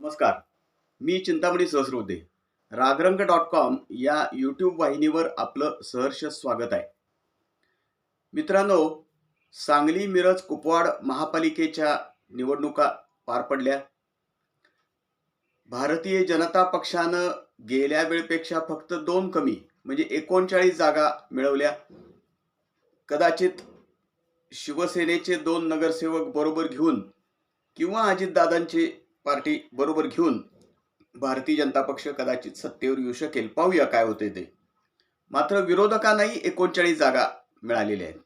नमस्कार. मी Chintamani Sahasravate Ragrang dot com या यूट्यूब वाहिनीवर आपलं सहर्ष स्वागत आहे. मित्रांनो सांगली मिरज कुपवाड महापालिकेच्या निवडणुका पार पडल्या. भारतीय जनता पक्षानं गेल्या वेळपेक्षा फक्त दोन कमी म्हणजे एकोणचाळीस जागा मिळवल्या. कदाचित शिवसेनेचे दोन नगरसेवक बरोबर घेऊन किंवा अजितदादांचे पार्टी बरोबर घेऊन भारतीय जनता पक्ष कदाचित सत्तेवर येऊ शकेल. पाहूया काय होते ते. मात्र विरोधकांनाही एकोणचाळीस जागा मिळालेल्या आहेत.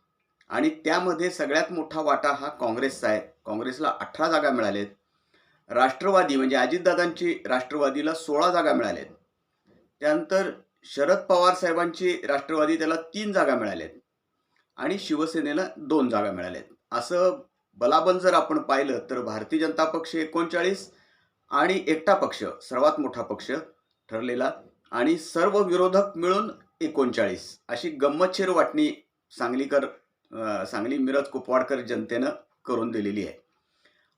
आणि त्यामध्ये सगळ्यात मोठा वाटा हा काँग्रेसचा आहे. काँग्रेसला अठरा जागा मिळाल्या आहेत राष्ट्रवादी म्हणजे अजितदादांची राष्ट्रवादीला सोळा जागा मिळाल्या आहेत त्यानंतर शरद पवार साहेबांची राष्ट्रवादी त्याला तीन जागा मिळाल्या आहेत आणि शिवसेनेला दोन जागा मिळाल्या आहेत असं बलाबल जर आपण पाहिलं तर भारतीय जनता पक्ष एकोणचाळीस आणि एकटा पक्ष सर्वात मोठा पक्ष ठरलेला आणि सर्व विरोधक मिळून एकोणचाळीस. अशी गंमतशीर वाटणी सांगलीकर सांगली मिरज कुपवाडकर जनतेनं करून दिलेली आहे.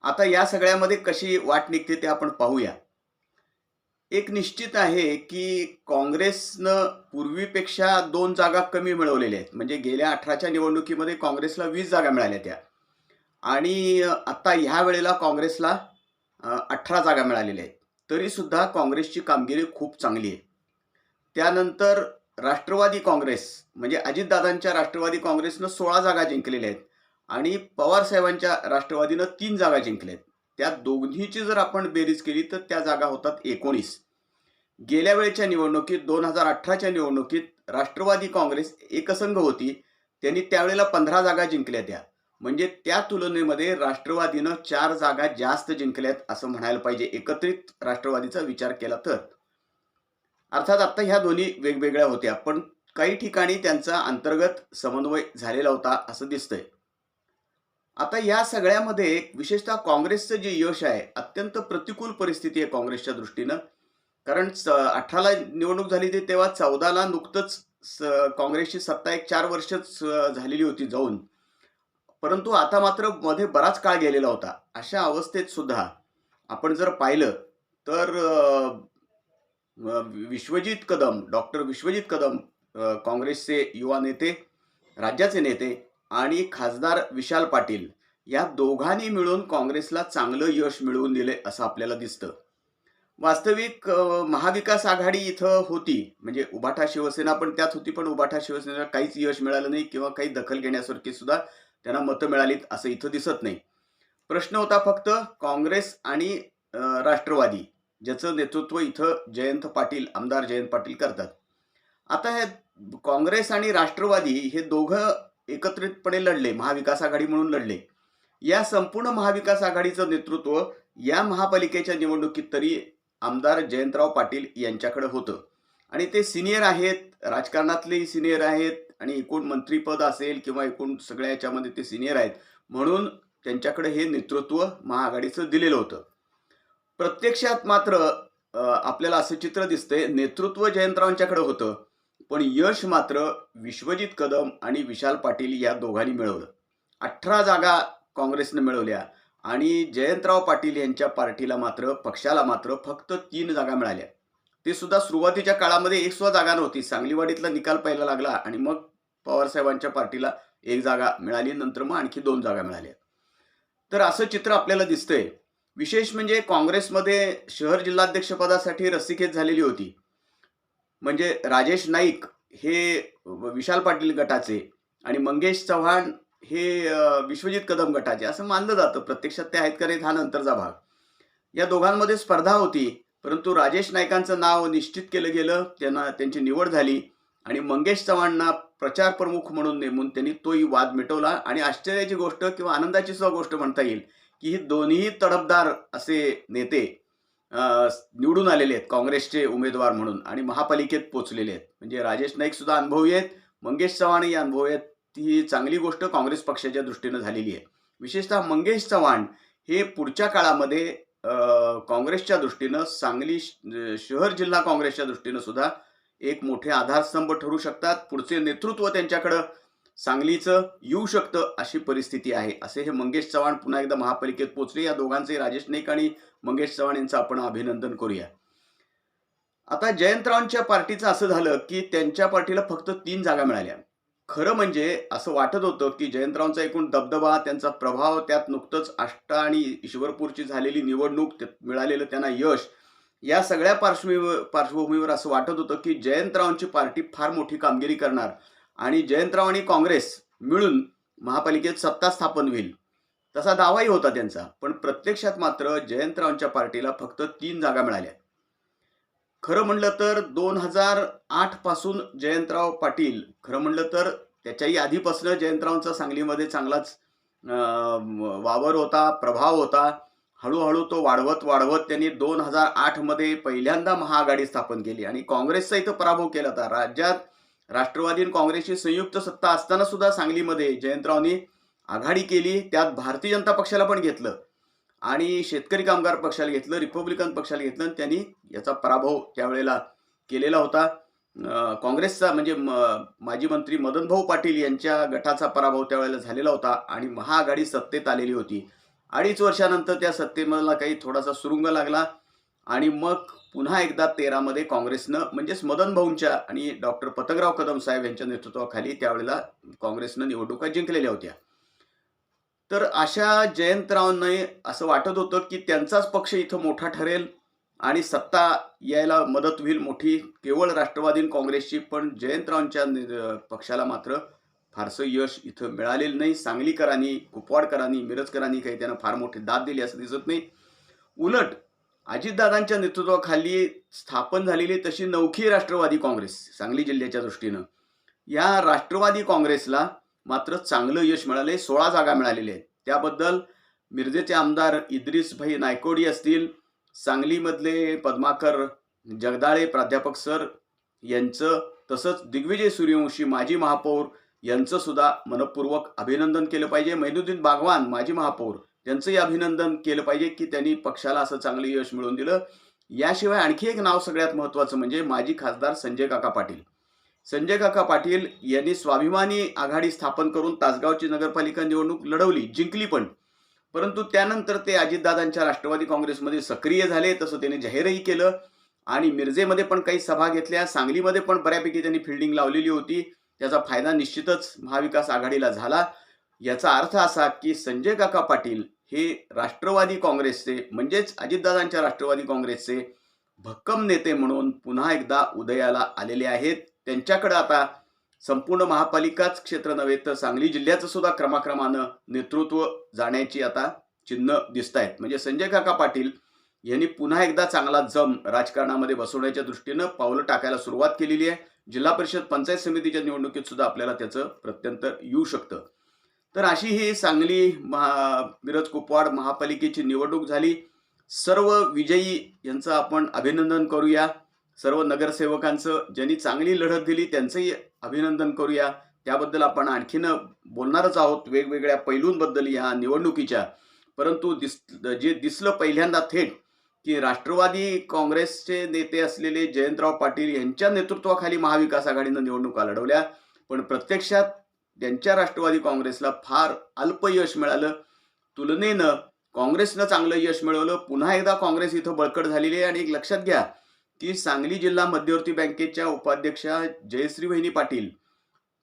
आता या सगळ्यामध्ये कशी वाट निघते ते आपण पाहूया. एक निश्चित आहे की काँग्रेसनं पूर्वीपेक्षा दोन जागा कमी मिळवलेल्या आहेत. म्हणजे गेल्या अठराच्या निवडणुकीमध्ये काँग्रेसला वीस जागा मिळाल्या त्या. आणि आता ह्या वेळेला काँग्रेसला अठरा जागा मिळालेल्या आहेत. तरीसुद्धा काँग्रेसची कामगिरी खूप चांगली आहे. त्यानंतर राष्ट्रवादी काँग्रेस म्हणजे अजितदादांच्या राष्ट्रवादी काँग्रेसनं सोळा जागा जिंकलेल्या आहेत आणि पवारसाहेबांच्या राष्ट्रवादीनं तीन जागा जिंकल्या आहेत. त्या दोन्हीची जर आपण बेरीज केली तर त्या जागा होतात एकोणीस. गेल्या वेळेच्या निवडणुकीत दोन हजार अठराच्या निवडणुकीत राष्ट्रवादी काँग्रेस एकसंघ होती. त्यांनी त्यावेळेला पंधरा जागा जिंकल्या त्या. म्हणजे त्या तुलनेमध्ये राष्ट्रवादीनं चार जागा जास्त जिंकल्यात असं म्हणायला पाहिजे. एकत्रित राष्ट्रवादीचा विचार केला तर. अर्थात आता ह्या दोन्ही वेगवेगळ्या होत्या पण काही ठिकाणी त्यांचा अंतर्गत समन्वय झालेला होता असं दिसतंय. आता या सगळ्यामध्ये विशेषतः काँग्रेसचं जे यश आहे अत्यंत प्रतिकूल परिस्थिती आहे काँग्रेसच्या दृष्टीनं. कारण अठराला निवडणूक झाली ती तेव्हा चौदाला नुकतंच काँग्रेसची सत्ता एक चार वर्षच झालेली होती जाऊन. परंतु आता मात्रमध्ये बराच काळ गेलेला होता. अशा अवस्थेत सुद्धा आपण जर पाहिलं तर विश्वजित कदम डॉक्टर विश्वजित कदम काँग्रेसचे युवा नेते राज्याचे नेते आणि खासदार विशाल पाटील या दोघांनी मिळून काँग्रेसला चांगलं यश मिळवून दिले असं आपल्याला दिसतं. वास्तविक महाविकास आघाडी इथं होती म्हणजे उभाठा शिवसेना पण त्यात होती पण उभाठा शिवसेनेला काहीच यश मिळालं नाही किंवा काही दखल घेण्यासारखी सुद्धा त्यांना मतं मिळालीत असं इथं दिसत नाही. प्रश्न होता फक्त काँग्रेस आणि राष्ट्रवादी ज्याचं नेतृत्व इथं जयंत पाटील आमदार जयंत पाटील करतात. आता हे काँग्रेस आणि राष्ट्रवादी हे दोघं एकत्रितपणे लढले महाविकास आघाडी म्हणून लढले. या संपूर्ण महाविकास आघाडीचं नेतृत्व या महापालिकेच्या निवडणुकीत तरी आमदार जयंतराव पाटील यांच्याकडे होतं. आणि ते सिनियर आहेत राजकारणातलेही सिनियर आहेत आणि एकूण मंत्रीपद असेल किंवा एकूण सगळ्या याच्यामध्ये ते सिनियर आहेत म्हणून त्यांच्याकडे हे नेतृत्व महाआघाडीचं दिलेलं होतं. प्रत्यक्षात मात्र आपल्याला असं चित्र दिसतंय नेतृत्व जयंतरावांच्याकडे होतं पण यश मात्र विश्वजित कदम आणि विशाल पाटील या दोघांनी मिळवलं. अठरा जागा काँग्रेसनं मिळवल्या आणि जयंतराव पाटील यांच्या पार्टीला मात्र पक्षाला मात्र फक्त तीन जागा मिळाल्या. ते सुद्धा सुरुवातीच्या काळामध्ये एक सुद्धा जागा नव्हती. सांगलीवाडीतला निकाल पहिला लागला आणि मग पवारसाहेबांच्या पार्टीला एक जागा मिळाली नंतर मग आणखी दोन जागा मिळाल्या. तर असं चित्र आपल्याला दिसतंय. विशेष म्हणजे काँग्रेसमध्ये शहर जिल्हाध्यक्षपदासाठी रस्सीखेच झालेली होती. म्हणजे राजेश नाईक हे विशाल पाटील गटाचे आणि मंगेश चव्हाण हे विश्वजित कदम गटाचे असं मानलं जातं. प्रत्यक्षात ते आहेत का नाहीत हा नंतरचा भाग. या दोघांमध्ये स्पर्धा होती. परंतु राजेश नाईकांचं नाव निश्चित केलं गेलं त्यांना त्यांची निवड झाली आणि मंगेश चव्हाणना प्रचार प्रमुख म्हणून नेमून त्यांनी तोही वाद मिटवला. आणि आश्चर्याची गोष्ट किंवा आनंदाची सुद्धा गोष्ट म्हणता येईल की ही दोन्ही तडफदार असे नेते निवडून आलेले आहेत काँग्रेसचे उमेदवार म्हणून आणि महापालिकेत पोचलेले आहेत. म्हणजे राजेश नाईक सुद्धा अनुभवी आहेत मंगेश चव्हाणही अनुभवी आहेत. ही चांगली गोष्ट काँग्रेस पक्षाच्या दृष्टीनं झालेली आहे. विशेषतः मंगेश चव्हाण हे पुढच्या काळामध्ये काँग्रेसच्या दृष्टीनं सांगली शहर जिल्हा काँग्रेसच्या दृष्टीनं सुद्धा एक मोठे आधारस्तंभ ठरू शकतात. पुढचे नेतृत्व त्यांच्याकडं सांगलीचं येऊ शकतं अशी परिस्थिती आहे. असे हे मंगेश चव्हाण पुन्हा एकदा महापालिकेत पोचले. या दोघांचे राजेश नाईक आणि मंगेश चव्हाण यांचं आपण अभिनंदन करूया. आता जयंतरावांच्या पार्टीचं असं झालं की त्यांच्या पार्टीला फक्त तीन जागा मिळाल्या. खरं म्हणजे असं वाटत होतं की जयंतरावांचा एकूण दबदबा त्यांचा प्रभाव त्यात नुकतंच आष्टा आणि ईश्वरपूरची झालेली निवडणूक मिळालेलं त्यांना यश या सगळ्या पार्श्वभूमीवर पार्श्वभूमीवर असं वाटत होतं की जयंतरावांची पार्टी फार मोठी कामगिरी करणार आणि जयंतराव आणि काँग्रेस मिळून महापालिकेत सत्ता स्थापन होईल. तसा दावाही होता त्यांचा पण प्रत्यक्षात मात्र जयंतरावांच्या पार्टीला फक्त तीन जागा मिळाल्या. खरं म्हणलं तर दोन हजार आठपासून जयंतराव पाटील खरं म्हणलं तर त्याच्याही आधीपासून जयंतरावांचा सांगलीमध्ये चांगलाच वावर होता प्रभाव होता. हळूहळू तो वाढवत वाढवत त्यांनी दोन हजार आठमध्ये पहिल्यांदा महाआघाडी स्थापन केली आणि काँग्रेसचा इथं पराभव केला होता. राज्यात राष्ट्रवादी आणि काँग्रेसची संयुक्त सत्ता असताना सुद्धा सांगलीमध्ये जयंतरावनी आघाडी केली. त्यात भारतीय जनता पक्षाला पण घेतलं. आणि शेतकरी कामगार पक्षाला घेतलं रिपब्लिकन पक्षाला घेतलं आणि त्यांनी याचा पराभव त्यावेळेला केलेला होता. काँग्रेसचा म्हणजे म- माजी मंत्री मदनभाऊ पाटील यांच्या गटाचा पराभव त्यावेळेला झालेला होता आणि महाआघाडी सत्तेत आलेली होती. अडीच वर्षानंतर त्या सत्तेमधला काही थोडासा सुरुंग लागला आणि मग पुन्हा एकदा तेरामध्ये काँग्रेसनं म्हणजेच मदन भाऊंच्या आणि डॉक्टर पतंगराव कदम साहेब यांच्या नेतृत्वाखाली त्यावेळेला काँग्रेसनं निवडणुका जिंकलेल्या होत्या. तर अशा जयंतरावांनी असं वाटत होतं की त्यांचाच पक्ष इथं मोठा ठरेल आणि सत्ता यायला मदत होईल मोठी केवळ राष्ट्रवादी काँग्रेसची पण जयंतरावांच्या पक्षाला मात्र फारसं यश इथं मिळालेलं नाही. सांगलीकरांनी कुपवाडकरांनी मिरजकरांनी काही त्यांना फार मोठी दाद दिली असं दिसत नाही. उलट अजितदादांच्या नेतृत्वाखाली स्थापन झालेली तशी नौखी राष्ट्रवादी काँग्रेस सांगली जिल्ह्याच्या दृष्टीनं. या राष्ट्रवादी काँग्रेसला मात्र चांगलं यश मिळाले सोळा जागा मिळालेल्या आहेत. त्याबद्दल मिरजेचे आमदार इद्रिस भाई नायकोडी असतील सांगलीमधले पद्माकर जगदाळे प्राध्यापक सर यांचं तसंच दिग्विजय सूर्यवंशी माजी महापौर यांचं सुद्धा मनपूर्वक अभिनंदन केलं पाहिजे. मैनुद्दीन बागवान माजी महापौर त्यांचंही अभिनंदन केलं पाहिजे की त्यांनी पक्षाला असं चांगलं यश मिळवून दिलं. याशिवाय आणखी एक नाव सगळ्यात महत्त्वाचं म्हणजे माजी खासदार संजय काका पाटील. संजय काका पाटील यांनी स्वाभिमानी आघाडी स्थापन करून तासगावची नगरपालिका निवडणूक लढवली जिंकली पण. परंतु त्यानंतर ते अजितदादांच्या राष्ट्रवादी काँग्रेसमध्ये सक्रिय झाले तसं त्यांनी जाहीरही केलं. आणि मिरजेमध्ये पण काही सभा घेतल्या सांगलीमध्ये पण बऱ्यापैकी त्यांनी फिल्डिंग लावलेली होती. त्याचा फायदा निश्चितच महाविकास आघाडीला झाला. याचा अर्थ असा की संजय काका पाटील हे राष्ट्रवादी काँग्रेसचे म्हणजेच अजितदादांच्या राष्ट्रवादी काँग्रेसचे भक्कम नेते म्हणून पुन्हा एकदा उदयाला आलेले आहेत. त्यांच्याकडं आता संपूर्ण महापालिकाच क्षेत्र नव्हे तर सांगली जिल्ह्याचं सुद्धा क्रमाक्रमानं नेतृत्व जाण्याची आता चिन्ह दिसत आहेत म्हणजे संजय काका पाटील यांनी पुन्हा एकदा चांगला जम राजकारणामध्ये बसवण्याच्या दृष्टीनं पावलं टाकायला सुरुवात केलेली आहे. जिल्हा परिषद पंचायत समितीच्या निवडणुकीत सुद्धा आपल्याला त्याचं प्रत्यंतर येऊ शकतं. तर अशी ही सांगली महा मिरज कुपवाड महापालिकेची निवडणूक झाली. सर्व विजयी यांचं आपण अभिनंदन करूया. सर्व नगरसेवकांचं ज्यांनी चांगली लढत दिली त्यांचंही अभिनंदन करूया. त्याबद्दल आपण आणखीन बोलणारच आहोत वेगवेगळ्या पैलूंबद्दल या निवडणुकीच्या. परंतु दिस जे दिसलं पहिल्यांदा थेट की राष्ट्रवादी काँग्रेसचे नेते असलेले जयंतराव पाटील यांच्या नेतृत्वाखाली महाविकास आघाडीनं निवडणुका लढवल्या. पण प्रत्यक्षात त्यांच्या राष्ट्रवादी काँग्रेसला फार अल्प यश मिळालं. तुलनेनं काँग्रेसनं चांगलं यश मिळवलं. पुन्हा एकदा काँग्रेस इथं बळकट झालेली आहे. आणि एक लक्षात घ्या की सांगली जिल्हा मध्यवर्ती बँकेच्या उपाध्यक्षा जयश्री वहिनी पाटील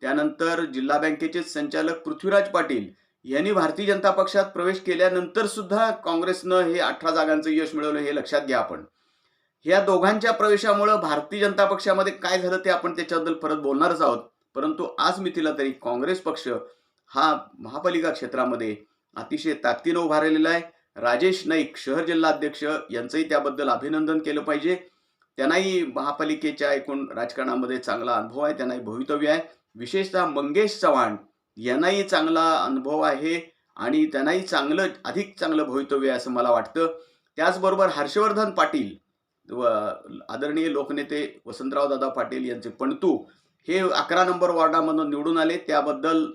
त्यानंतर जिल्हा बँकेचे संचालक पृथ्वीराज पाटील यांनी भारतीय जनता पक्षात प्रवेश केल्यानंतर सुद्धा काँग्रेसनं हे अठरा जागांचं यश मिळवलं हे लक्षात घ्या आपण. ह्या दोघांच्या प्रवेशामुळं भारतीय जनता पक्षामध्ये काय झालं ते आपण त्याच्याबद्दल परत बोलणारच आहोत. परंतु आज मितीला तरी काँग्रेस पक्ष हा महापालिका क्षेत्रामध्ये अतिशय ताकदीनं उभा राहिलेला आहे. राजेश नाईक शहर जिल्हा अध्यक्ष यांचंही त्याबद्दल अभिनंदन केलं पाहिजे. त्यांनाही महापालिकेच्या एकूण राजकारणामध्ये चांगला अनुभव आहे त्यांनाही भवितव्य आहे. विशेषतः मंगेश चव्हाण यांनाही चांगला अनुभव आहे आणि त्यांनाही चांगलं अधिक चांगलं भवितव्य आहे असं मला वाटतं. त्याचबरोबर हर्षवर्धन पाटील व आदरणीय लोकनेते वसंतराव दादा पाटील यांचे पणतू हे अकरा नंबर वॉर्डामधून निवडून आले. त्याबद्दल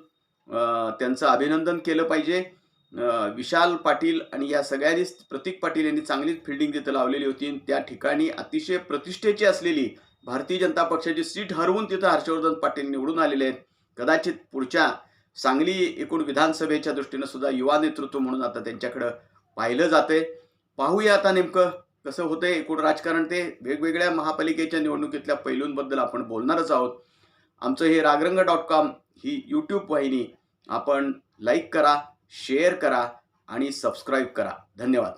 त्यांचं अभिनंदन केलं पाहिजे. विशाल पाटील आणि या सगळ्यांनीच प्रतीक पाटील यांनी चांगलीच फिल्डिंग तिथं लावलेली होती. त्या ठिकाणी अतिशय प्रतिष्ठेची असलेली भारतीय जनता पक्षाची सीट हरवून तिथं हर्षवर्धन पाटील निवडून आलेले आहेत. कदाचित पुढच्या सांगली एकूण विधानसभेच्या दृष्टीनं सुद्धा युवा नेतृत्व म्हणून आता त्यांच्याकडं पाहिलं जाते पाहूया आता नेमकं कसं होतंय एकूण राजकारण ते. वेगवेगळ्या महापालिकेच्या निवडणुकीतल्या पैलूंबद्दल आपण बोलणारच आहोत. आमचं हे रागरंग डॉट कॉम ही यूट्यूब वाहिनी. आपण लाईक करा शेअर करा आणि सबस्क्राईब करा. धन्यवाद.